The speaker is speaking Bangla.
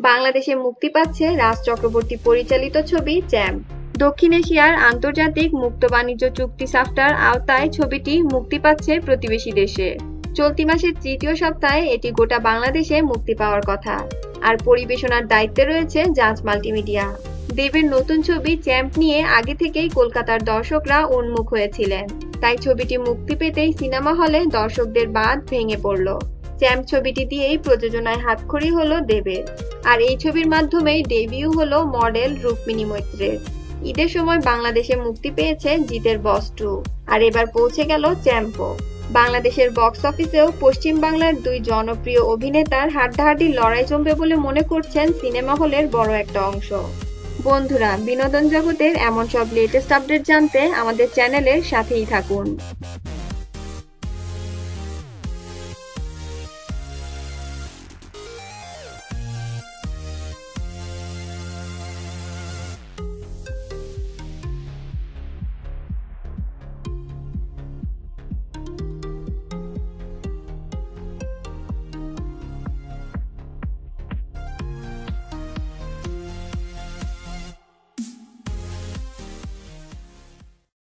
বাংলাদেশে মুক্তি পাচ্ছে রাজ চক্রবর্তী পরিচালিত ছবি চ্যাম্প দক্ষিণ এশিয়ার আন্তর্জাতিক মুক্ত বাণিজ্য চুক্তি সাফটার আওতায় ছবিটি মুক্তি পাচ্ছে প্রতিবেশী দেশে। চলতি মাসের তৃতীয় সপ্তাহে এটি গোটা বাংলাদেশে মুক্তি পাওয়ার কথা। আর পরিবেশনার দায়িত্বে রয়েছে জাজ মাল্টিমিডিয়া। দেবের নতুন ছবি চ্যাম্প নিয়ে আগে থেকেই কলকাতার দর্শকরা উন্মুখ হয়েছিলেন। তাই ছবিটি মুক্তি পেতেই সিনেমা হলে দর্শকদের বাদ ভেঙে পড়ল। চ্যাম্প ছবিটি দিয়েই প্রযোজনায় হাতখড়ি হলো দেবের। আর এই ছবির মাধ্যমেই ডেবিউ হলো মডেল রুক্মিণী মৈত্রের। ঈদের সময় বাংলাদেশে মুক্তি পেয়েছে জিতের বস টু। আর এবার পৌঁছে গেল চ্যাম্পো বাংলাদেশের বক্স অফিসেও পশ্চিম বাংলার দুই জনপ্রিয় অভিনেতার হাড্ডাহাড্ডি লড়াই জমবে বলে মনে করছেন সিনেমা হলের বড় একটা অংশ। বন্ধুরা, বিনোদন জগতের এমন সব লেটেস্ট আপডেট জানতে আমাদের চ্যানেলের সাথেই থাকুন।